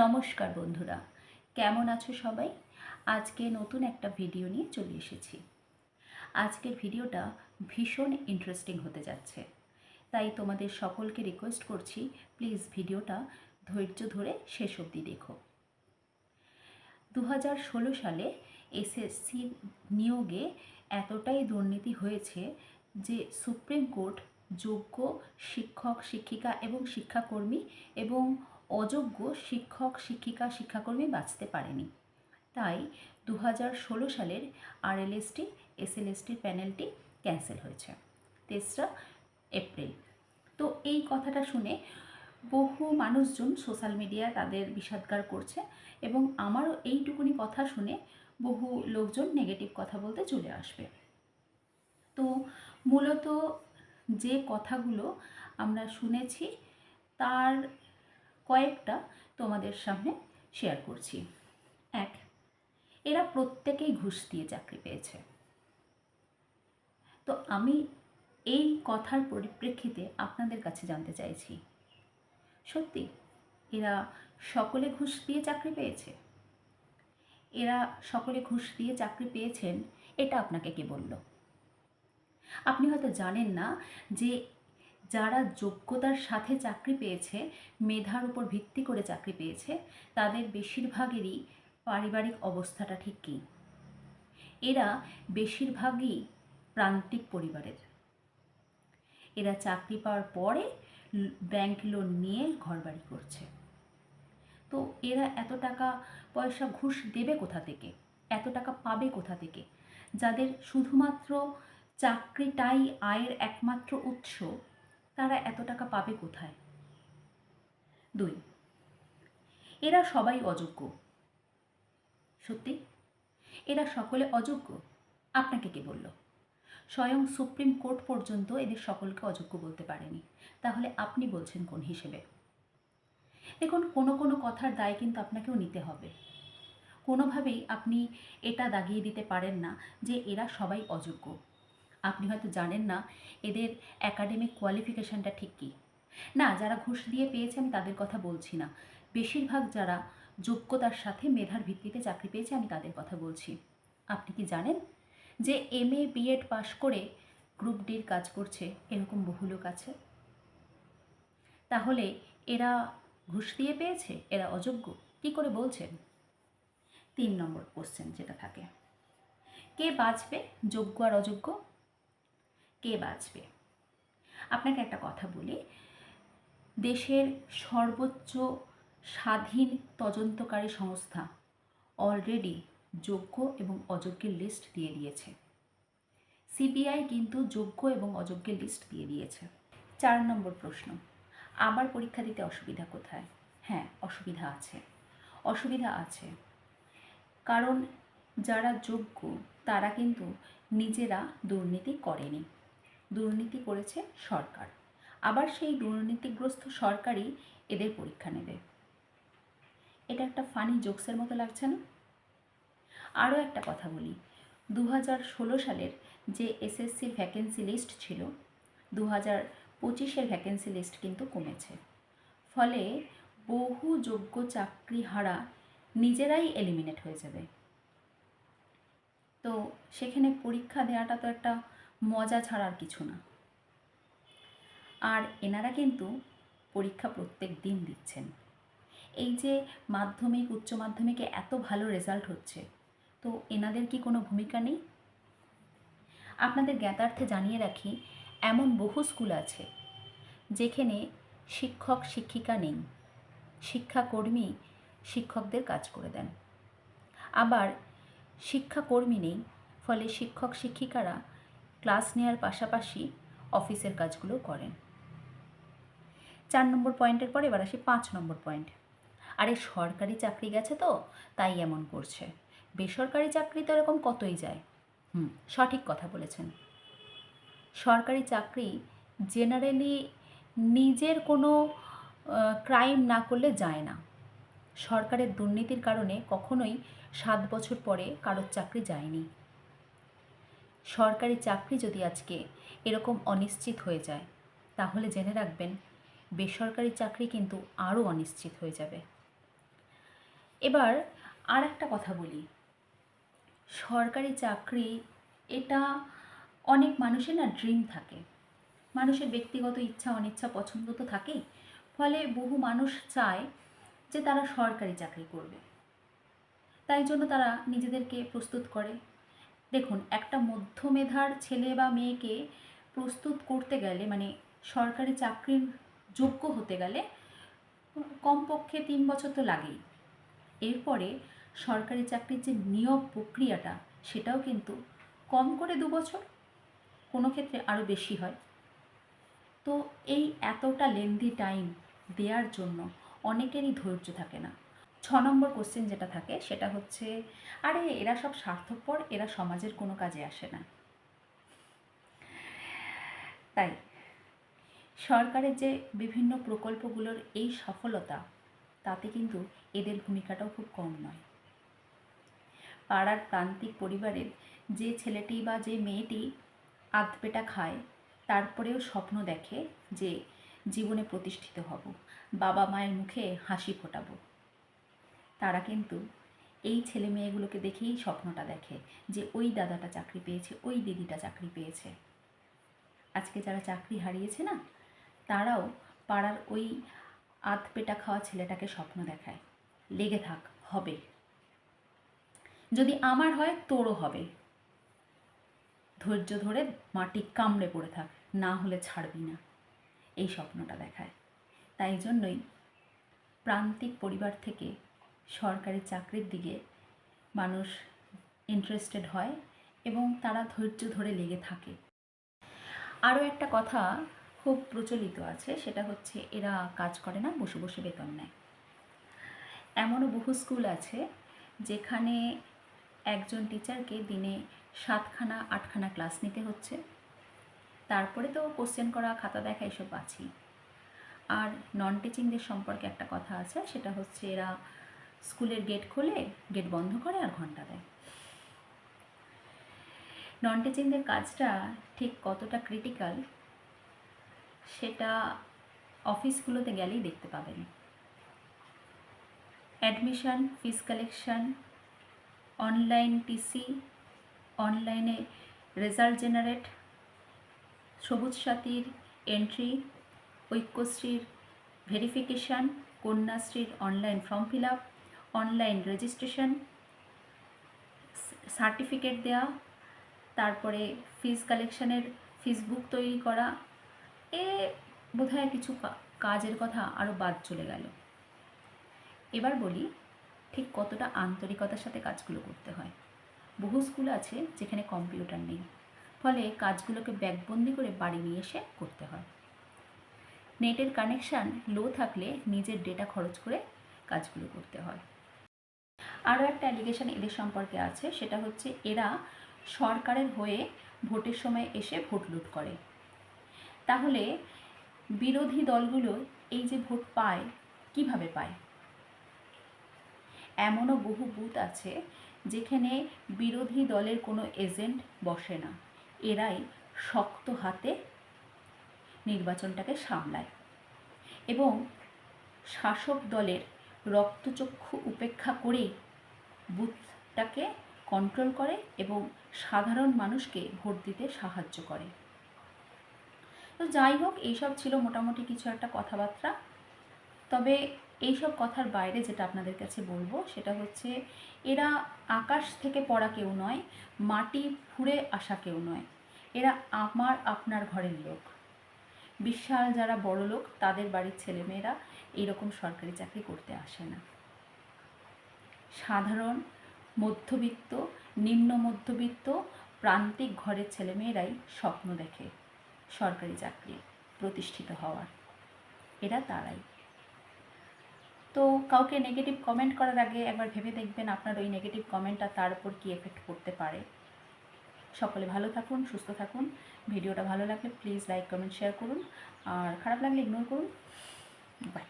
নমস্কার বন্ধুরা, কেমন আছো সবাই? আজকে নতুন একটা ভিডিও নিয়ে চলে এসেছি। আজকের ভিডিওটা ভীষণ ইন্টারেস্টিং হতে যাচ্ছে। তাই তোমাদের সকলকে রিকোয়েস্ট করছি প্লিজ ভিডিওটা ধৈর্য ধরে শেষ অবধি দেখো। দু হাজার ষোলো সালে এসএসসি নিয়োগে এতটাই দুর্নীতি হয়েছে যে সুপ্রিম কোর্ট যোগ্য শিক্ষক, শিক্ষিকা এবং শিক্ষাকর্মী এবং অযোগ্য শিক্ষক, শিক্ষিকা, শিক্ষাকর্মী বাঁচতে পারেনি। তাই দু ষোলো সালের আরএলএসটি, এসএলএসটির প্যানেলটি ক্যান্সেল হয়েছে, তেসরা এপ্রিল। তো এই কথাটা শুনে বহু মানুষজন সোশ্যাল মিডিয়ায় তাদের বিষাদগার করছে এবং আমারও এইটুকুনি কথা শুনে বহু লোকজন নেগেটিভ কথা বলতে চলে আসবে। তো মূলত যে কথাগুলো আমরা শুনেছি, তার কয়েকটা তোমাদের সামনে শেয়ার করছি। এক, এরা প্রত্যেকেই ঘুষ দিয়ে চাকরি পেয়েছে। তো আমি এই কথার পরিপ্রেক্ষিতে আপনাদের কাছে জানতে চাইছি, সত্যি এরা সকলে ঘুষ দিয়ে চাকরি পেয়েছে? এরা সকলে ঘুষ দিয়ে চাকরি পেয়েছেন, এটা আপনাকে কে বলল? আপনি হয়তো জানেন না যে যারা যোগ্যতার সাথে চাকরি পেয়েছে, মেধার উপর ভিত্তি করে চাকরি পেয়েছে, তাদের বেশিরভাগেরই পারিবারিক অবস্থাটা ঠিক কী? এরা বেশিরভাগই প্রান্তিক পরিবারের। এরা চাকরি পাওয়ার পরে ব্যাংক লোন নিয়ে ঘরবাড়ি করছে। তো এরা এত টাকা পয়সা ঘুষ দেবে কোথা থেকে? এত টাকা পাবে কোথা থেকে? যাদের শুধুমাত্র চাকরিটাই আয়ের একমাত্র উৎস তারা এত টাকা পাবে কোথায়? দুই, এরা সবাই অযোগ্য। সত্যি? এরা সকলে অযোগ্য? আপনাকে কে বলল? স্বয়ং সুপ্রিম কোর্ট পর্যন্ত এদের সকলকে অযোগ্য বলতে পারেনি। তাহলে আপনি বলছেন কোন হিসেবে? দেখুন, কোনো কোনো কথার দায় কিন্তু আপনাকেও নিতে হবে। কোনোভাবেই আপনি এটা দাগিয়ে দিতে পারেন না যে এরা সবাই অযোগ্য। আপনি হয়তো জানেন না, এদের একাডেমিক কোয়ালিফিকেশানটা ঠিক কী? না, যারা ঘুষ দিয়ে পেয়েছে আমি তাদের কথা বলছি না। বেশিরভাগ যারা যোগ্যতার সাথে মেধার ভিত্তিতে চাকরি পেয়েছে আমি তাদের কথা বলছি। আপনি কি জানেন যে এম এ বিএড পাশ করে গ্রুপ ডির কাজ করছে, এরকম বহু লোক আছে? তাহলে এরা ঘুষ দিয়ে পেয়েছে? এরা অযোগ্য? কি করে বলছেন? তিন নম্বর কোশ্চেন যেটা থাকে। কে বাঁচবে, যোগ্য আর অযোগ্য? কে বাঁচবে? আপনাকে একটা কথা বলি। দেশের সর্বোচ্চ স্বাধীন তদন্তকারী সংস্থা অলরেডি যোগ্য এবং অযোগ্যের লিস্ট দিয়ে দিয়েছে। সিবিআই কিন্তু যোগ্য এবং অযোগ্যের লিস্ট দিয়ে দিয়েছে। চার নম্বর প্রশ্ন আবার পরীক্ষা দিতে অসুবিধা কোথায়? হ্যাঁ অসুবিধা আছে। অসুবিধা আছে। কারণ যারা যোগ্য, তারা কিন্তু নিজেরা দুর্নীতি করেনি। দুর্নীতি করেছে সরকার। আবার সেই দুর্নীতিগ্রস্ত সরকারই এদের পরীক্ষা নেবে। এটা একটা ফানি জোকসের মতো লাগছে না? আরও একটা কথা বলি। দু ষোলো সালের যে এসএসসির ভ্যাকেন্সি লিস্ট ছিল দু হাজার পঁচিশের ভ্যাকেন্সি লিস্ট কিন্তু কমেছে। ফলে বহু যোগ্য চাকরি হারা নিজেরাই এলিমিনেট হয়ে যাবে। তো সেখানে পরীক্ষা দেওয়াটা তো একটা মজা ছাড়ার কিছু না। আর এনারা কিন্তু পরীক্ষা প্রত্যেক দিন দিচ্ছেন। এই যে মাধ্যমিক, উচ্চ মাধ্যমিকে এত ভালো রেজাল্ট হচ্ছে, তো এনাদের কি কোনো ভূমিকা নেই? আপনাদের জ্ঞাতার্থে জানিয়ে রাখি, এমন বহু স্কুল আছে যেখানে শিক্ষক, শিক্ষিকা নেই। শিক্ষাকর্মী শিক্ষকদের কাজ করে দেন। আবার শিক্ষাকর্মী নেই, ফলে শিক্ষক, শিক্ষিকারা ক্লাস নেওয়ার পাশাপাশি অফিসের কাজগুলো করেন। চার নম্বর পয়েন্টের পর এবার আসি পাঁচ নম্বর পয়েন্ট। আরে সরকারি চাকরি গেছে তো, তাই এমন করছে। বেসরকারি চাকরি তো এরকম কতই যায়? হুম, সঠিক কথা বলেছেন। সরকারি চাকরি জেনারেলি নিজের কোনো ক্রাইম না করলে যায় না। সরকারের দুর্নীতির কারণে কখনোই সাত বছর পরে কারোর চাকরি যায়নি। সরকারি চাকরি যদি আজকে এরকম অনিশ্চিত হয়ে যায়, তাহলে জেনে রাখবেন বেসরকারি চাকরি কিন্তু আরও অনিশ্চিত হয়ে যাবে। এবার আর একটা কথা বলি। সরকারি চাকরি, এটা অনেক মানুষের না ড্রিম থাকে। মানুষের ব্যক্তিগত ইচ্ছা, অনিচ্ছা, পছন্দ তো থাকেই। ফলে বহু মানুষ চায় যে তারা সরকারি চাকরি করবে। তাই জন্য তারা নিজেদেরকে প্রস্তুত করে। দেখুন, একটা মধ্যমেধার ছেলে বা মেয়েকে প্রস্তুত করতে গেলে মানে সরকারি চাকরির যোগ্য হতে গেলে কমপক্ষে তিন বছর তো লাগেই। এরপরে সরকারি চাকরির যে নিয়োগ প্রক্রিয়াটা, সেটাও কিন্তু কম করে দু বছর, কোনো ক্ষেত্রে আরও বেশি হয়। তো এই এতটা লেন্দি টাইম দেওয়ার জন্য অনেকেরই ধৈর্য থাকে না। ছ নম্বর কোশ্চেন যেটা থাকে, সেটা হচ্ছে, আরে এরা সব স্বার্থপর, এরা সমাজের কোনো কাজে আসে না। তাই, সরকারের যে বিভিন্ন প্রকল্পগুলোর এই সফলতা, তাতে কিন্তু এদের ভূমিকাটাও খুব কম নয়। পাড়ার প্রান্তিক পরিবারের যে ছেলেটি বা যে মেয়েটি আধপেটা খায়, তারপরেও স্বপ্ন দেখে যে জীবনে প্রতিষ্ঠিত হব, বাবা মায়ের মুখে হাসি ফোটাবো। তারা কিন্তু এই ছেলে মেয়েগুলোকে দেখেই স্বপ্নটা দেখে যে ওই দাদাটা চাকরি পেয়েছে, ওই দিদিটা চাকরি পেয়েছে। আজকে যারা চাকরি হারিয়েছে না, তারাও পাড়ার ওই আধ পেটা খাওয়া ছেলেটাকে স্বপ্ন দেখায়। লেগে থাক, হবে। যদি আমার হয়, তোরও হবে। ধৈর্য ধরে মাটি কামড়ে পড়ে থাক, না হলে ছাড়বি না। এই স্বপ্নটা দেখায়। তাই জন্যই প্রান্তিক পরিবার থেকে সরকারি চাকরির দিকে মানুষ ইন্টারেস্টেড হয় এবং তারা ধৈর্য ধরে লেগে থাকে। আরও একটা কথা খুব প্রচলিত আছে, সেটা হচ্ছে এরা কাজ করে না, বসে বসে বেতন নেয়। এমনও বহু স্কুল আছে যেখানে একজন টিচারকে দিনে সাতখানা, আটখানা ক্লাস নিতে হচ্ছে। তারপরে তো কোশ্চেন করা, খাতা দেখা এসব আছেই আর নন টিচিংদের সম্পর্কে একটা কথা আছে, সেটা হচ্ছে এরা স্কুলের গেট খোলে, গেট বন্ধ করে আর ঘণ্টা দেয়। নন টিচিংদের কাজটা ঠিক কতটা ক্রিটিক্যাল সেটা অফিসগুলোতে গেলেই দেখতে পাবেন। Admission fees collection online TC অনলাইনে রেজাল্ট জেনারেট সবুজ সাথীর এন্ট্রি ঐক্যশ্রীর ভেরিফিকেশান কন্যাশ্রীর online form fill up online registration certificate দেওয়া তারপরে ফিজ কালেকশানের ফিস বুক তৈরি করা, এ বোধহয় কিছু কাজের কথা আরও বাদ চলে গেল। এবার বলি ঠিক কতটা আন্তরিকতার সাথে কাজগুলো করতে হয়। বহু স্কুল আছে যেখানে কম্পিউটার নেই, ফলে কাজগুলোকে ব্যাগবন্দি করে বাড়ি নিয়ে এসে করতে হয়। নেটের কানেকশান লো থাকলে নিজের ডেটা খরচ করে কাজগুলো করতে হয়। আরও একটা অ্যালিগেশন এদের সম্পর্কে আছে, সেটা হচ্ছে এরা সরকারের হয়ে ভোটের সময় এসে ভোট লুট করে। তাহলে বিরোধী দলগুলো এই যে ভোট পায়, কীভাবে পায়? এমনও বহু বুথ আছে যেখানে বিরোধী দলের কোনো এজেন্ট বসে না। এরাই শক্ত হাতে নির্বাচনটাকে সামলায়। এবং শাসক দলের রক্তচক্ষু উপেক্ষা করেই বুথটাকে কন্ট্রোল করে এবং সাধারণ মানুষকে ভোট দিতে সাহায্য করে। তো যাই হোক, এইসব ছিল মোটামুটি কিছু একটা কথাবার্তা। তবে এইসব কথার বাইরে যেটা আপনাদের কাছে বলব, সেটা হচ্ছে এরা আকাশ থেকে পড়া কেউ নয়, মাটি ফুঁড়ে আসা কেউ নয়। এরা আমার আপনার ঘরের লোক। বিশাল যারা বড় লোক তাদের বাড়ির ছেলেমেয়েরা এইরকম সরকারি চাকরি করতে আসে না। সাধারণ, মধ্যবিত্ত, নিম্ন মধ্যবিত্ত, প্রান্তিক ঘরের ছেলেমেয়েরাই স্বপ্ন দেখে সরকারি চাকরি প্রতিষ্ঠিত হওয়ার। এরা তারাই। তো কাউকে নেগেটিভ কমেন্ট করার আগে একবার ভেবে দেখবেন আপনার ওই নেগেটিভ কমেন্টটা তার উপর কী এফেক্ট করতে পারে। সকলে ভালো থাকুন, সুস্থ থাকুন। ভিডিওটা ভালো লাগলে প্লিজ লাইক কমেন্ট শেয়ার করুন। আর খারাপ লাগলে ইগনোর করুন। বাই